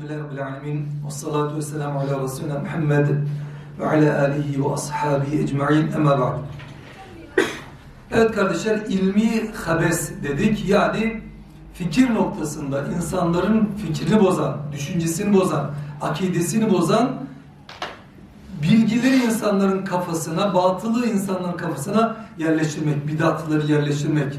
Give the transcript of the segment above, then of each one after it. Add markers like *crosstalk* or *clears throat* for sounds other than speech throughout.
Elhamdülillahi Rabbil Alemin. Ve salatu ve selamu ala Resulina Muhammed ve ala alihi ve ashabihi ecma'in. Emma ba'd. Evet kardeşler, ilmi habes dedik. Yani fikir noktasında insanların fikrini bozan, düşüncesini bozan, akidesini bozan bilgileri insanların kafasına, batılı insanların kafasına yerleştirmek, bidatları yerleştirmek.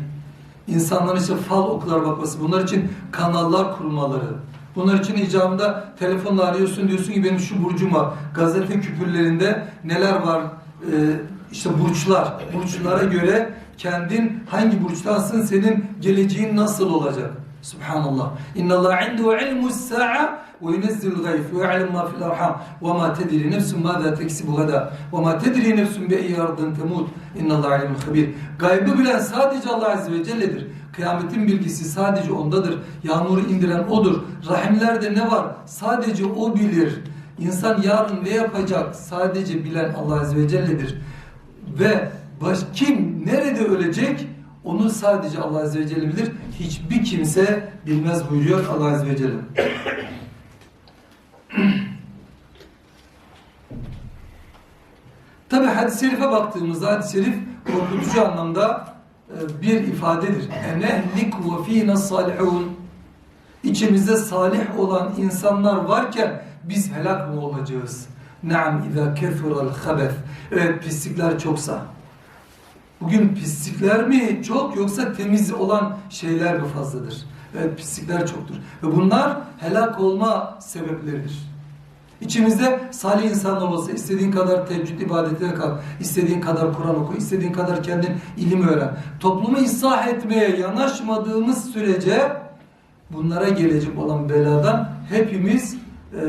İnsanların işte fal okular bakması, bunlar için kanallar kurmaları. Bunlar için icabında telefonla arıyorsun diyorsun ki benim şu burcum var. Gazete küpürlerinde neler var? Ee, işte burçlar. Burçlara göre kendin hangi burçtansın senin geleceğin nasıl olacak? Subhanallah. İnna Allah indehu ilmus sa'a ma fil arham ve ma tedri nefsun mâzâ teksibu gada ve ma tedri nefsun bi eyyi ardın temut. İnna Allah alimul habir. Gaybı bilen sadece Allah Azze ve Celle'dir. Kıyametin bilgisi sadece ondadır. Yağmuru indiren odur. Rahimlerde ne var? Sadece o bilir. İnsan yarın ne yapacak? Sadece bilen Allah Azze ve Celle'dir. Ve baş, kim nerede ölecek? Onu sadece Allah Azze ve Celle bilir. Hiçbir kimse bilmez buyuruyor Allah Azze ve Celle. Tabi hadis-i şerife baktığımızda hadis-i şerif korkutucu anlamda e, bir ifadedir. Enehlik ve fîne salihun İçimizde salih olan insanlar varken biz helak mı olacağız? Naam izâ kefural habef Evet pislikler çoksa. Bugün pislikler mi çok yoksa temiz olan şeyler mi fazladır? Evet pislikler çoktur. Ve bunlar helak olma sebepleridir. İçimizde salih insanlar olsa istediğin kadar teheccüd ibadetine kalk, istediğin kadar Kur'an oku, istediğin kadar kendin ilim öğren. Toplumu ıslah etmeye yanaşmadığımız sürece bunlara gelecek olan beladan hepimiz e,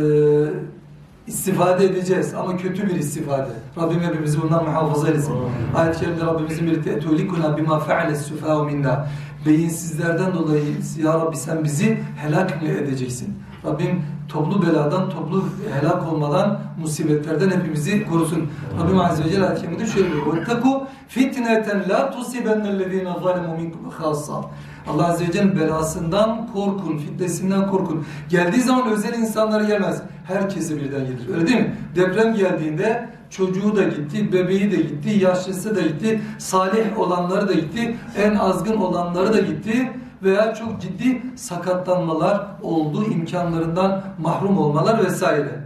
istifade edeceğiz ama kötü bir istifade. Rabbim hepimizi bundan muhafaza etsin. Ayet-i Kerim'de Rabbimizin bir te'tulikuna bima fe'ale sufâhu minna. Beyinsizlerden dolayı ya Rabbi sen bizi helak mı edeceksin? Rabbim toplu beladan, toplu helak olmadan, musibetlerden hepimizi korusun. Rabbim Azze ve Celle ayet-i kerimede şöyle diyor. وَاتَّقُوا فِتْنَةً لَا تُصِبَنَّ الَّذ۪ينَ ظَلَمُوا مِنْكُمْ خَاصًا Allah Azze ve Celle'nin belasından korkun, fitnesinden korkun. Geldiği zaman özel insanlara gelmez. Herkese birden gelir. Öyle değil mi? Deprem geldiğinde çocuğu da gitti, bebeği de gitti, yaşlısı da gitti, salih olanları da gitti, en azgın olanları da gitti veya çok ciddi sakatlanmalar oldu, imkanlarından mahrum olmalar vesaire.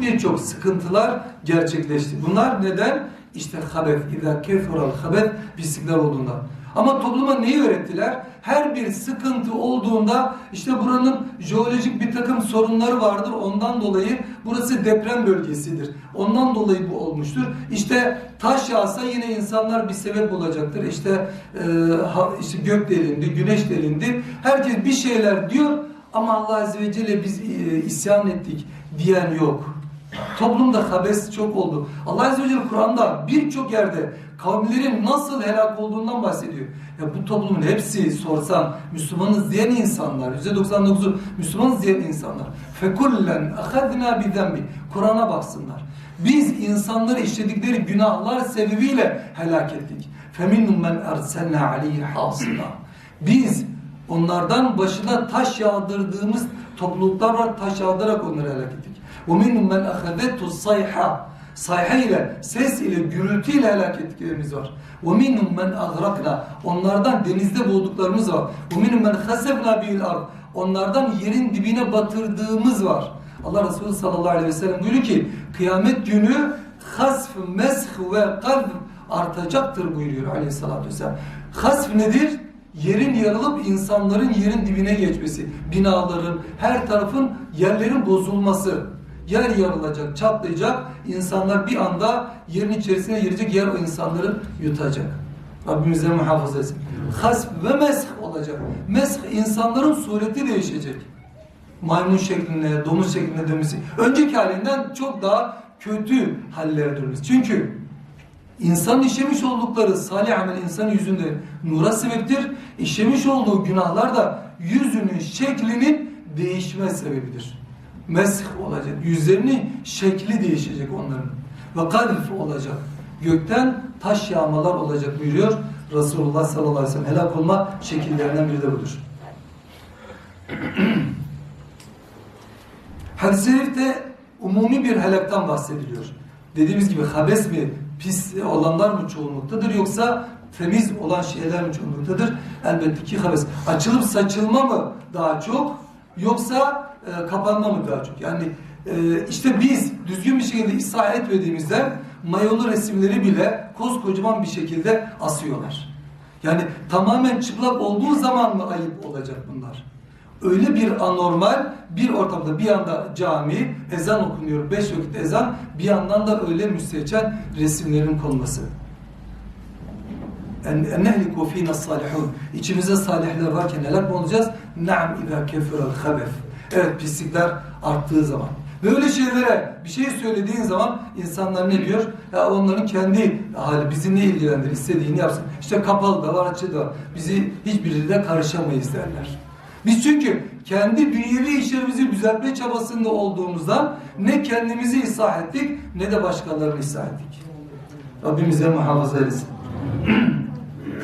Birçok sıkıntılar gerçekleşti. Bunlar neden? İşte habef, idâ kefural habef pislikler olduğundan. Ama topluma neyi öğrettiler? Her bir sıkıntı olduğunda işte buranın jeolojik bir takım sorunları vardır. Ondan dolayı burası deprem bölgesidir. Ondan dolayı bu olmuştur. İşte taş yağsa yine insanlar bir sebep olacaktır. İşte, e, ha, işte gök delindi, güneş delindi. Herkes bir şeyler diyor ama Allah Azze ve Celle biz e, isyan ettik diyen yok. Toplumda habes çok oldu. Allah Azze ve Celle Kur'an'da birçok yerde kavimlerin nasıl helak olduğundan bahsediyor. Ya bu toplumun hepsi sorsan Müslümanız diyen insanlar, %99'u Müslümanız diyen insanlar. Ahadna bi zembi. Kur'an'a baksınlar. Biz insanları işledikleri günahlar sebebiyle helak ettik. Feminhum men erselna aleyhi hasila. Biz onlardan başına taş yağdırdığımız topluluklar var. Taş yağdırarak onları helak ettik. وَمِنْهُمْ مَنْ اَخَذَتُ الصَّيْحَةِ Sayha ile, ses ile, gürültü ile helak ettiklerimiz var. وَمِنْهُمْ مَنْ اَغْرَقْنَا Onlardan denizde boğduklarımız var. وَمِنْهُمْ مَنْ خَسَبْنَا بِهِ الْأَرْضِ Onlardan yerin dibine batırdığımız var. Allah Resulü sallallahu aleyhi ve sellem buyuruyor ki kıyamet günü hasf, mesh ve kalb artacaktır buyuruyor aleyhissalatü vesselam. Hasf nedir? Yerin yarılıp insanların yerin dibine geçmesi, binaların, her tarafın yerlerin bozulması. Yer yarılacak, çatlayacak, insanlar bir anda yerin içerisine girecek, yer o insanları yutacak. Rabbimize muhafaza etsin. Hasf ve mesh olacak. Mesh insanların sureti değişecek. Maymun şeklinde, domuz şeklinde dönmesi. Önceki halinden çok daha kötü hallere dönmesi. Çünkü İnsan işlemiş oldukları salih amel insan yüzünde nura sebeptir. İşlemiş olduğu günahlar da yüzünün şeklinin değişme sebebidir. Mesh olacak. Yüzlerinin şekli değişecek onların. Ve kadif olacak. Gökten taş yağmalar olacak buyuruyor Resulullah sallallahu aleyhi ve sellem. Helak olma şekillerinden biri de budur. *clears throat* Hadis-i şerifte umumi bir helaktan bahsediliyor. Dediğimiz gibi habes mi, pis olanlar mı çoğunluktadır yoksa temiz olan şeyler mi çoğunluktadır? Elbette ki habes. Açılıp saçılma mı daha çok yoksa e, kapanma mı daha çok? Yani e, işte biz düzgün bir şekilde ıslah etmediğimizden mayolu resimleri bile koskocaman bir şekilde asıyorlar. Yani tamamen çıplak olduğu zaman mı ayıp olacak bunlar? Öyle bir anormal bir ortamda bir yanda cami, ezan okunuyor, beş vakit ezan, bir yandan da öyle müstehcen resimlerin konması. Ennehliku fîne salihun. İçimizde salihler varken neler olacağız? Na'am izâ kefirel habef. Evet pislikler arttığı zaman. Böyle şeylere bir şey söylediğin zaman insanlar ne diyor? Ya onların kendi hali bizi ne ilgilendirir? istediğini yapsın. İşte kapalı da var, açık da var. Bizi hiçbiri de karışamayız derler. Biz çünkü kendi dünyevi işlerimizi düzeltme çabasında olduğumuzdan ne kendimizi ıslah ettik ne de başkalarını ıslah ettik. Rabbimize muhafaza etsin. *clears throat*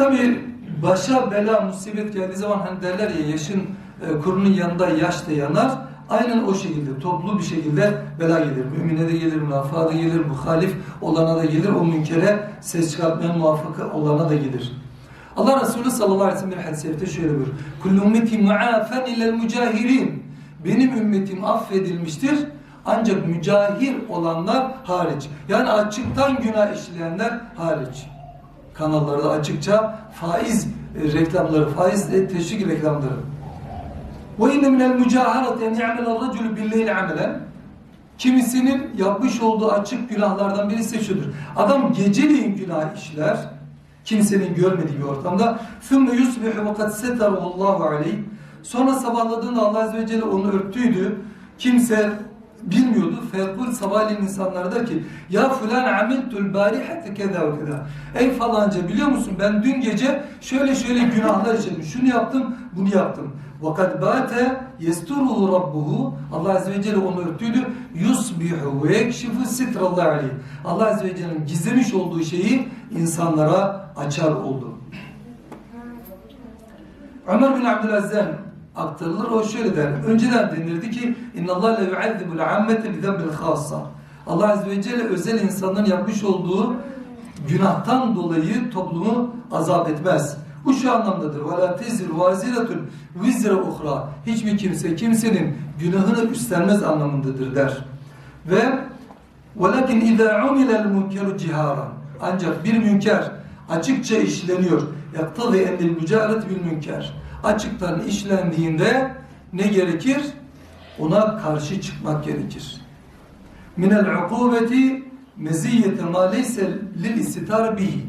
Tabi başa bela musibet geldiği zaman hani derler ya yaşın e, kurunun yanında yaş da yanar. Aynen o şekilde toplu bir şekilde bela gelir. Mümine de gelir, münafığa da gelir, muhalif olana da gelir, o münkere ses çıkartmayan muvaffak olana da gelir. Allah Resulü sallallahu aleyhi ve sellem bir şerifte şöyle buyuruyor. Kullu ümmeti muafen ilel mücahirin. Benim ümmetim affedilmiştir ancak mücahir olanlar hariç. Yani açıktan günah işleyenler hariç Kanallarda açıkça faiz e, reklamları, faiz e, teşvik reklamları. Ve inne minel mücaharat en ya'mel raculu billeyli amelen. Kimisinin yapmış olduğu açık günahlardan birisi şudur. Adam geceliğin günah işler. Kimsenin görmediği bir ortamda. ثُمَّ يُصْبِحُ وَقَدْ سَتَرُهُ اللّٰهُ عَلَيْهِ Sonra sabahladığında Allah Azze ve Celle onu örttüydü. Kimse bilmiyordu. Fekul sabahleyin insanlara der ki Ya fulan amiltul barihate keda ve keda. Ey falanca biliyor musun ben dün gece şöyle şöyle günahlar işledim. Şunu yaptım, bunu yaptım. Vakat bate yesturuhu rabbuhu Allah Azze ve Celle onu örttüydü. Yusbihu ve ekşifu sitrallahu aleyh. Allah Azze ve Celle'nin gizlemiş olduğu şeyi insanlara açar oldu. Ömer bin Abdülaziz'den aktarılır. O şöyle der. Önceden denirdi ki la yu'azzibul ammete bi zenbil khassa. Allah Azze ve Celle özel insanların yapmış olduğu günahtan dolayı toplumu azap etmez. Bu şu anlamdadır. La tezir vaziretun vizre uhra. Hiçbir kimse kimsenin günahını üstlenmez anlamındadır der. Ve velakin izâ umilel münkeru ciharan. Ancak bir münker açıkça işleniyor. Endil mücaret bil münker. Açıktan işlendiğinde ne gerekir? Ona karşı çıkmak gerekir. Minel ukubeti meziyete ma leyse lil istitar bihi.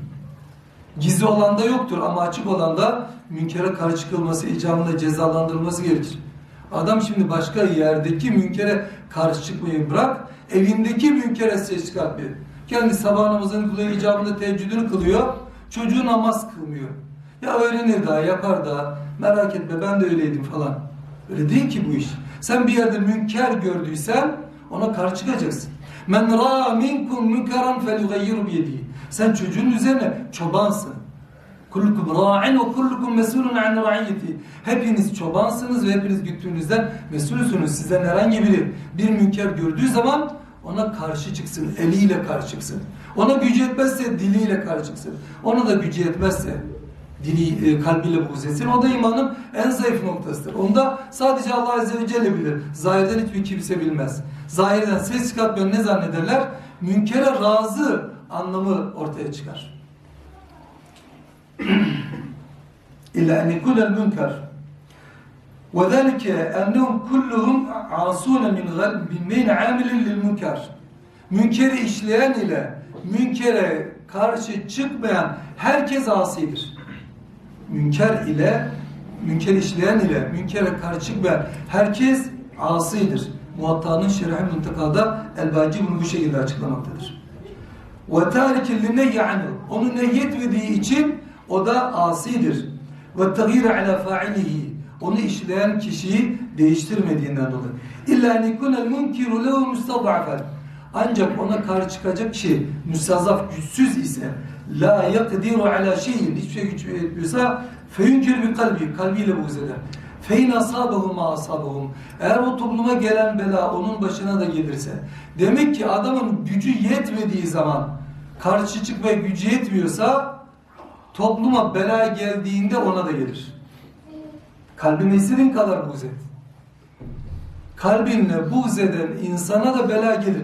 Gizli olanda yoktur ama açık olanda münkere karşı çıkılması, icabında cezalandırılması gerekir. Adam şimdi başka yerdeki münkere karşı çıkmayı bırak, evindeki münkere ses çıkartmıyor. Kendi sabah namazını kılıyor, icabında teheccüdünü kılıyor, çocuğu namaz kılmıyor. Ya öğrenir daha, yapar daha, merak etme ben de öyleydim falan. Öyle değil ki bu iş. Sen bir yerde münker gördüysen ona karşı çıkacaksın. Men ra minkum münkeran felugayyiru biyedihi. Sen çocuğun üzerine çobansın. Kullukum ra'in ve kullukum mesulun an ra'iyeti. Hepiniz çobansınız ve hepiniz güttüğünüzden mesulsünüz. Sizden herhangi biri bir münker gördüğü zaman ona karşı çıksın, eliyle karşı çıksın. Ona gücü yetmezse diliyle karşı çıksın. Ona da gücü yetmezse dili e, kalbiyle buğz etsin. O da imanın en zayıf noktasıdır. Onda sadece Allah Azze ve Celle bilir. Zahirden hiçbir kimse bilmez. Zahirden ses çıkartmayan ne zannederler? Münkere razı anlamı ortaya çıkar. *clears throat* İlla en yekunel münker. Ve zelike ennehum kulluhum asûne min beyn amilin lil münker. Münkeri işleyen ile münkere karşı çıkmayan herkes asidir. Münker ile münker işleyen ile münkere karşı çıkmayan herkes asidir. Muhatta'nın Şerh-i Müntaka'da El-Baci bunu bu şekilde açıklamaktadır. Ve tarikin yani onu nehyetmediği için o da asidir. Ve tagir ala fa'ilihi onu işleyen kişiyi değiştirmediğinden dolayı. İlla en yekunel munkiru lehu mustad'afen. Ancak ona karşı çıkacak kişi müstazaf güçsüz ise la yakdiru ala şeyin hiçbir şey güç etmiyorsa feyunkir bir kalbi kalbiyle buğz eder. Fein asabahum asabahum. Eğer o topluma gelen bela onun başına da gelirse. Demek ki adamın gücü yetmediği zaman karşı çıkmaya gücü yetmiyorsa topluma bela geldiğinde ona da gelir. Kalbine istediğin kadar buğz et. Kalbinle buğz eden insana da bela gelir.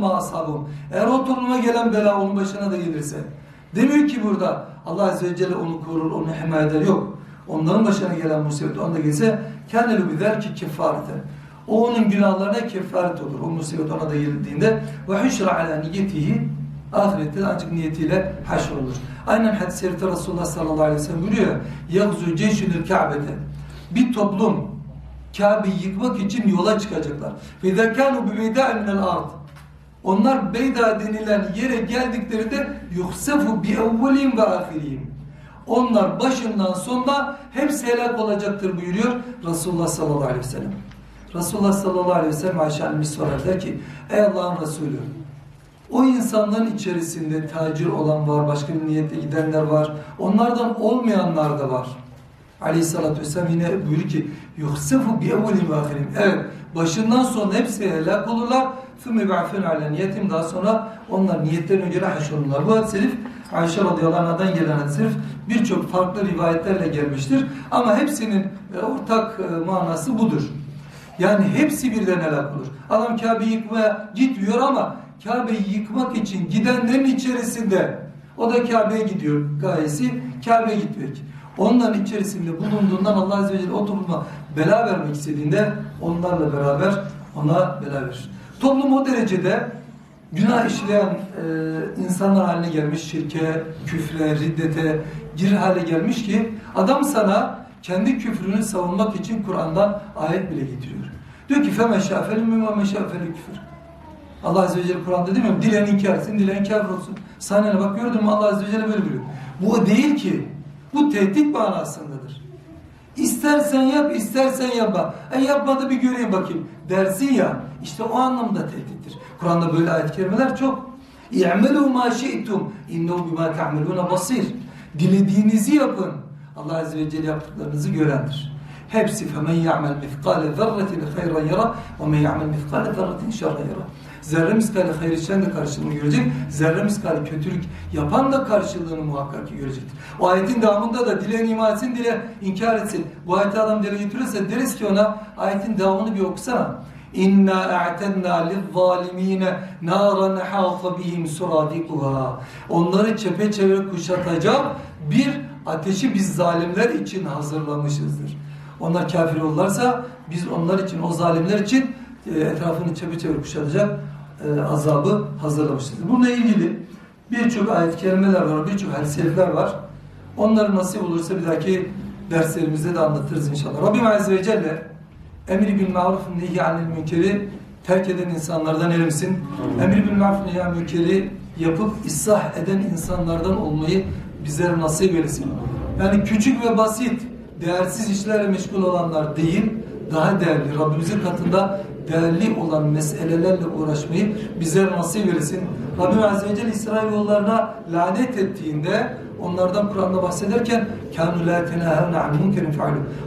Ma asabahum. Eğer o topluma gelen bela onun başına da gelirse. Demiyor ki burada Allah Azze ve Celle onu korur, onu himaye eder. Yok. Onların başına gelen musibet onda gelse kendini bilir ki kefarete. O onun günahlarına kefaret olur. O musibet ona da geldiğinde ve hüşra ala niyetihi ahirette ancak niyetiyle haşr olur. Aynen hadis-i şerifte Resulullah sallallahu aleyhi ve sellem buyuruyor. Yagzu ceşünül ka'bete. Bir toplum Kabe'yi yıkmak için yola çıkacaklar. Zekânu bi beydâ'in minel ard. Onlar Beyda denilen yere geldiklerinde evvelihim ve ahirihim. Onlar başından sonuna hepsi helak olacaktır buyuruyor Resulullah sallallahu aleyhi ve sellem. Resulullah sallallahu aleyhi ve sellem Ayşe annemiz sorar der ki Ey Allah'ın Resulü o insanların içerisinde tacir olan var, başka bir niyetle gidenler var. Onlardan olmayanlar da var. Aleyhissalatü vesselam yine buyuruyor ki yuhsifu bi evvelim ve ahirim. Evet başından sonra hepsi helak olurlar. Fümme ba'fün ala niyetim daha sonra onlar niyetlerine göre haşrolurlar. Bu hadis-i şerif Ayşe radıyallahu anh'dan gelen hadis birçok farklı rivayetlerle gelmiştir. Ama hepsinin e, ortak e, manası budur. Yani hepsi birden helak olur. Adam Kabe'yi yıkmaya gitmiyor ama Kabe'yi yıkmak için gidenlerin içerisinde o da Kabe'ye gidiyor gayesi. Kabe'ye gitmek. Onların içerisinde bulunduğundan Allah Azze ve Celle o topluma bela vermek istediğinde onlarla beraber ona bela verir. Toplum o derecede günah işleyen e, insanlar haline gelmiş, şirke, küfre, riddete gir hale gelmiş ki adam sana kendi küfrünü savunmak için Kur'an'dan ayet bile getiriyor. Diyor ki فَمَنْ شَافَ لِمِنْ وَمَنْ شَافَ küfür. Allah Azze ve Celle Kur'an'da değil mi? Dilen inkar etsin, dilen kafir olsun. Sahnene bak gördün mü Allah Azze ve Celle böyle biliyor. Bu o değil ki. Bu tehdit manasındadır. İstersen yap, istersen yapma. E yapmadı bir göreyim bakayım dersin ya. İşte o anlamda tehdittir. Kur'an'da böyle ayet kelimeler çok. İ'melû mâ şi'tum innehu bimâ te'amelûne basir. Dilediğinizi yapın. Allah Azze ve Celle yaptıklarınızı görendir. Hepsi فَمَنْ يَعْمَلْ مِثْقَالَ ذَرَّةٍ خَيْرًا يَرَى وَمَنْ يَعْمَلْ مِثْقَالَ ذَرَّةٍ şerran يَرَى Zerre miskali hayır işleyen de karşılığını görecek. Zerre miskali kötülük yapan da karşılığını muhakkak ki görecektir. O ayetin devamında da dileyen iman etsin, dile inkar etsin. Bu ayeti adam dile getiriyorsa deriz ki ona ayetin devamını bir okusana. İnna a'tenna lizzalimine naran hata bihim suradikuha. Onları çepeçevre kuşatacak bir ateşi biz zalimler için hazırlamışızdır. Onlar kafir olurlarsa biz onlar için, o zalimler için e, etrafını çepeçevre kuşatacak e, azabı hazırlamışızdır. Bununla ilgili birçok ayet kelimeler var, birçok hadis var. Onları nasip olursa bir dahaki derslerimizde de anlatırız inşallah. Rabbim Azze ve Celle emri bil maruf nehi anil münkeri terk eden insanlardan eylesin. Emri bil maruf nehi anil münkeri yapıp ıslah eden insanlardan olmayı bizlere nasip eylesin. Yani küçük ve basit, değersiz işlerle meşgul olanlar değil, daha değerli, Rabbimizin katında değerli olan meselelerle uğraşmayı bizlere nasip eylesin. Rabbim Azze ve Celle İsrailoğullarına lanet ettiğinde onlardan Kur'an'da bahsederken kânû lâ tenâhevne an münkerin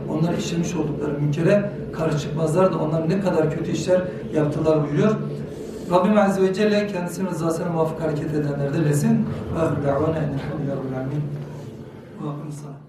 Onlar işlemiş oldukları münkere karşı çıkmazlar da onlar ne kadar kötü işler yaptılar buyuruyor. Rabbim Azze ve Celle kendisinin rızasına muvafık hareket edenlerden eylesin. Ve ahir da'vana enelhamdülillahi rabbil alemin. Ve akım.